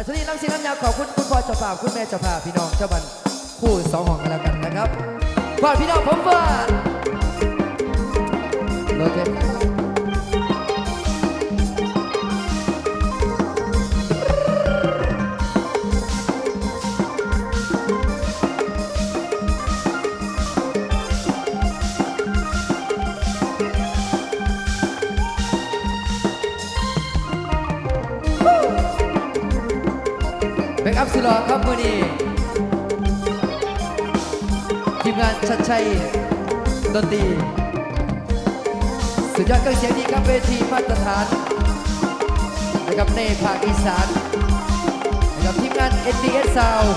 อัศนีน้ำเสียงน้ำยาขอบคุณคุณพ่อเจ้าภาพคุณแม่เจ้าภาพพี่น้องเจ้าบันคู่สองห้องกันแล้วกันนะครับฝากพี่น้องผมว่าโอเค ครับมือนี้ทีมงานชัดชัยดนตรีสุดยอดเครื่องเสียงดีครับเวทีมาตรฐานนะครับในภาคอีสานนะครับทีมงาน SDS Sound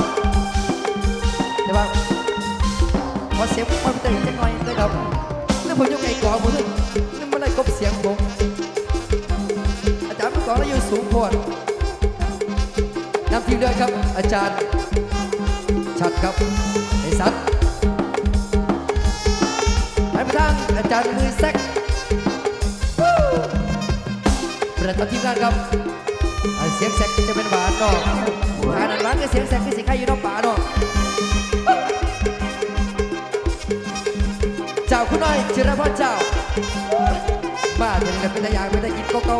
แต่ว่าขอเสียงความเตยจังหน่อยนะครับนั่นผมยกไก่กองผมด้วยนั่นไม่ได้กบเสียงผมอาจารย์เมื่อก่อนเราอยู่สูงโพด นำทีมด้วยครับ อาจารย์ชัดครับไอสัตว์ไปไปทางอาจารย์มือแซกประจำทีมงานครับอาเสียงแซกจะเป็นหวานเนาะหาดันหวานกับเสียงแซกคือสิใครอยู่นอกป่าเนาะเจ้าคุณน้อยจิรพรเจ้าบ้าจะนี่เป็นตะยางเป็นตะกินโกโก้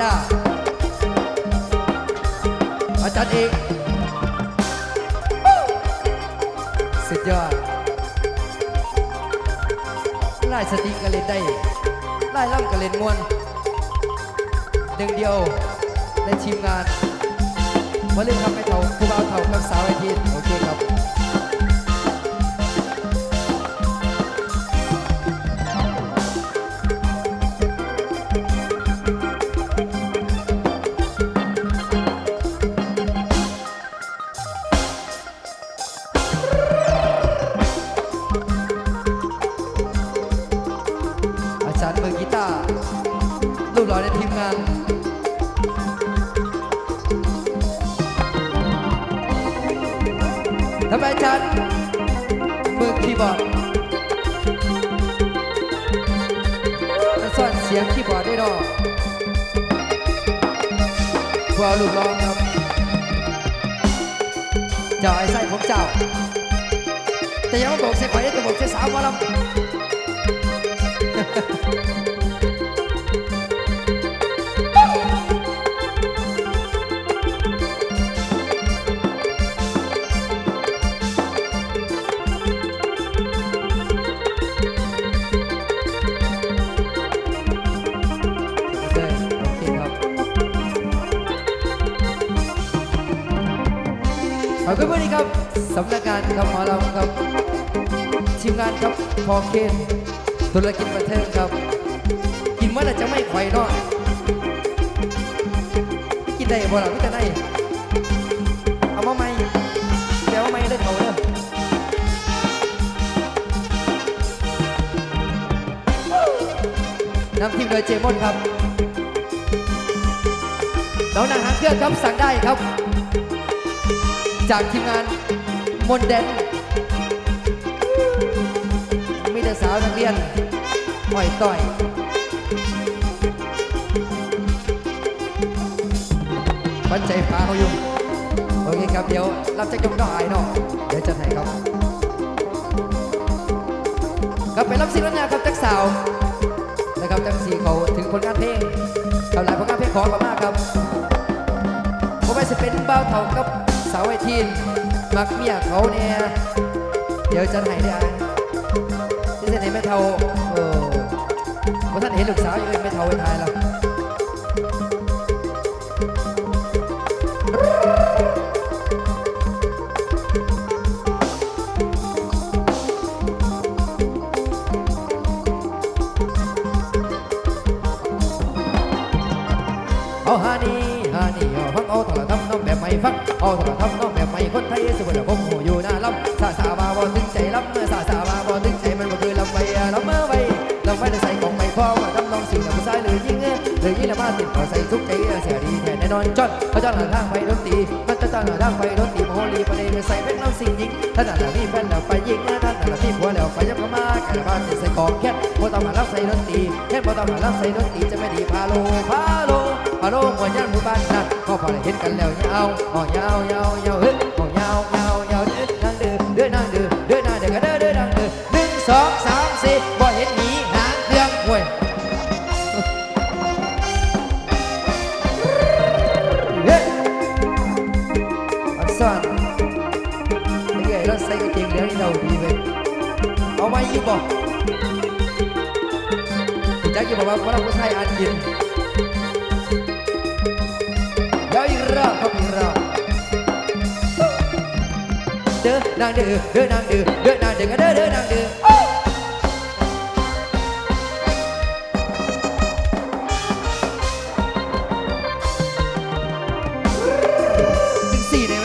มือาอาจารย์เอกสุดยอดไล่สติกก็เล่นได้ไล่ล่ำก็เล่นมวนหนึ่งเดียวในทีมงานมาเล่นทำให้เท่าผู้บ่าวเท่ากับสาวไอทีาจารย์มือกีตาร์รูปหล่อในทีมงานทำไมอาจารย์มือคีย์บอร์ดมันซ่อนเสียงคีย์บอร์ดได้ดอกพวกเอาลูกร้อครับเจ้าไอ้ไส้ผมเจ้า แต่ยังบอกเสียข่อยจะบอกเสียสาวมาลำ โอเคโอเคครับเอาขึ้นมาดีครับสำนักงานครับหมอเราครับทีมงานครับพอเคน ธุรกิจบันเทิงครับ กินเมื่อไรจะไม่ไข่เนาะกินได้บ่ล่ะพี่แต่ไหนเอามาไหมเดี๋ยวเอามาไม่ได้เท่าเด้อน้ำทีมโดยเจมอนครับน้องนางหางเครื่องครับสั่งได้ครับ จากทีมงานมนแดน สาวนักเรียนอ่อยต่อยบันใจฟ้าเขาอยู่ โอเคครับเดี๋ยว รับจากยมก็อายเนาะเดี๋ยวจัดให้ครับครับไปรับสิรับงาครับจากสาวนะครับจากสีเขาถึงผลงานเพลงกำลังผลงานเพลงของมากครับผมไปจะเป็นเบ้าเท่ากับสาวไอทีนมักเมียเขาเนี่ยเดี๋ยวจะไหนได้ ที่จะไหนไม่เท่าเออเพราท่านเห็นลูกสาวอยู่เลยไม่เท่าไอ้ทายแล้วเอาฮานี่ฮานี่เอาฟังเอาโทรทำน้องแบบไม่ฟังเอาโทรทำ เอ้ยหรือยิงละมาติดต่อใส่ทุกใจเสียดีแท้แน่นอนจอนเขาจะหาทางไปดนตรีมันจะต้องหาทางไปดนตรีโมโหรีประเดี๋ยวใส่เป็นน้องสิ่งยิงท่านน่ะมีแฟนแล้วไปยิงท่านน่ะมีผัวแล้วไปยับเข้ามากแต่บ้านจะใส่กองแค่บ่ต้องมารับใส่ดนตรีแค่บ่ต้องมารับใส่ดนตรีจะไม่ดีพาโลพาโลพาโลหัวย่านหมู่บ้านนั่นก็พอได้เห็นกันแล้วยาวมอยาวยาวยาวเฮ้ยมอยาวยาวยาวเด้อนางเด้อเด้อนางเด้อเด้อนางเด้อด อักษรไอ้เก๋เราใส่กางเกงเหลืองนี่เราดีเว้ยเอาไว้อีกบ่แจ็คกี้บ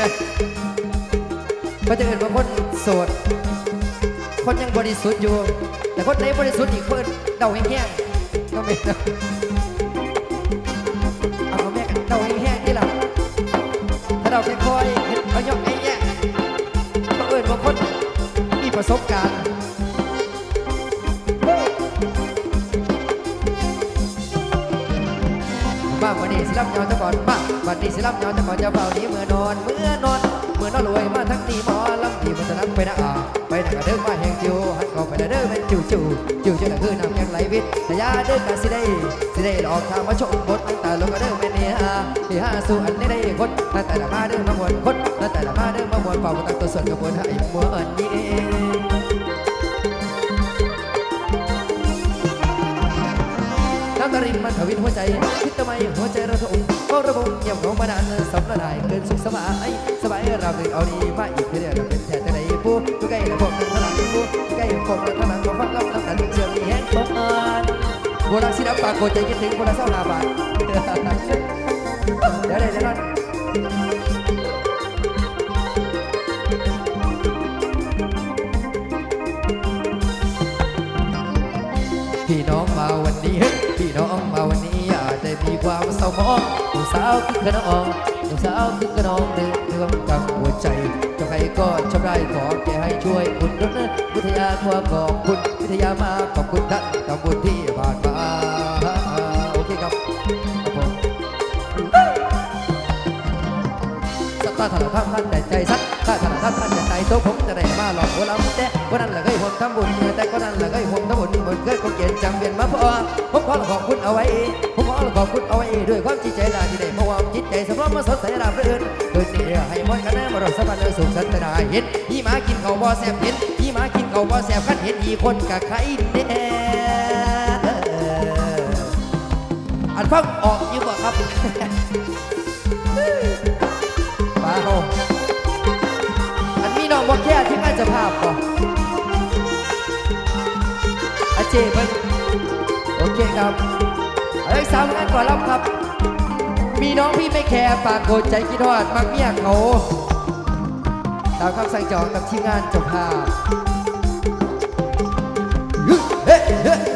ได้ไหมก็จะเห็นว่าคนโสด คนยังบริสุทธิ์อยู่ แต่คนไหนบริสุทธิ์อีกคนเดาแห้งๆก็ไม่นะเอาแม่กันเดาแห้งๆนี่แหละถ้าเราค่อยๆเห็นเขายกไอ้แย่ก็เอิญว่าคนมีประสบการณ์ มาวันนี้สิรับยอนจะก่อนมาวันนี้สิรับยอนจะก่อนจะเฝ้านี้เมื่อนอนเมื่อนอนเมื่อนอนรวยมาทั้งนี้หมอลำดีมันจะนักไปนะอ่าไปไหนก็เดินมาแห่งจิวหันก็ไปนะเดินเป็นจิวจิวจิวจะคือน้ำยังไหลวิทย์แต่ยาเดินกันสิได้สิได้หลอกทางมาชมบทตั้งแต่ลงก็เดินเป็นเนี่ยที่ห้าสู่อันนี้ได้คนตั้งแต่ละมาเดินมามวนคนตั้งแต่ละมาเดินมามวนเป่าตั้งตัวส่วนกระบวนให้มวนนี้ วินหัวใจ คิดทำไมหัวใจระทมก็ระบมเงียบของมานาสำละลายเกินสุขสบาย สบายเราเลยเอาดีมาอีกเดียวเราเป็นแท้แต่ไหนปูผู้ใกล้และพวกนั้นพลังปูผู้ใกล้พวกนั้นพลังมาฟังรับน้ำตาเชื่อมีแห้งตกอ่านโบราณสิรับปากโกใจคิดถึงโบราณเศร้าหาบาทเดี๋ยวเดี๋ยเดี๋ยวนั่นพี่น้องมาวันนี้เฮ้ยพี่น้องมา มีความเศร้าหมองหนุ่มสาวคือขนองหนุ่มสาวคือขนองเดือดเรื่องกับหัวใจจ้าใครก็ชอบได้ขอแค่ให้ช่วยอุดหนุนวิทยาขอขอบคุณวิทยามาขอบคุณท่านทำบุญที่ผ่านมาโอเคครับครับผมสักตาถนัดท่านท่านแต่ใจสัก ถ้าถนัดท่านท่านแต่ใจโตผมจะได้มาหลอกหัวลำแต่คนนั้นแหละเคยผมทำบุญแต่คนนั้นแหละเคยผมทำบุญบนเคยคนเกียนจำเวียนมาพอผมขอขอบคุณเอาไว้ ผมขอขอบคุณเอาไว้ด้วยความจิตใจลาที่ได้มาว่าจิตใจสำรองมาสดใสราบรื่นเกิดนี่ให้มนกันนะมารสบันสุขสันตนาเห็นยี่หมากินข้าวบ่แซ่บเห็นยี่หมากินข้าวบ่แซ่บกันเห็นอีคนกับใครแน่อันฟังออกอยู่บ่ครับ บอกแค่ที่งานจะภาพก่อนอาเจมันโอเคครับเอาอีกสามงานก่อนรับครับ มีน้องพี่ไม่แคร์ปากโกรธใจคิดทอดมักเมียเขาตามคำสั่งจองกับที่งานเจ้าภาพเฮ้เฮ้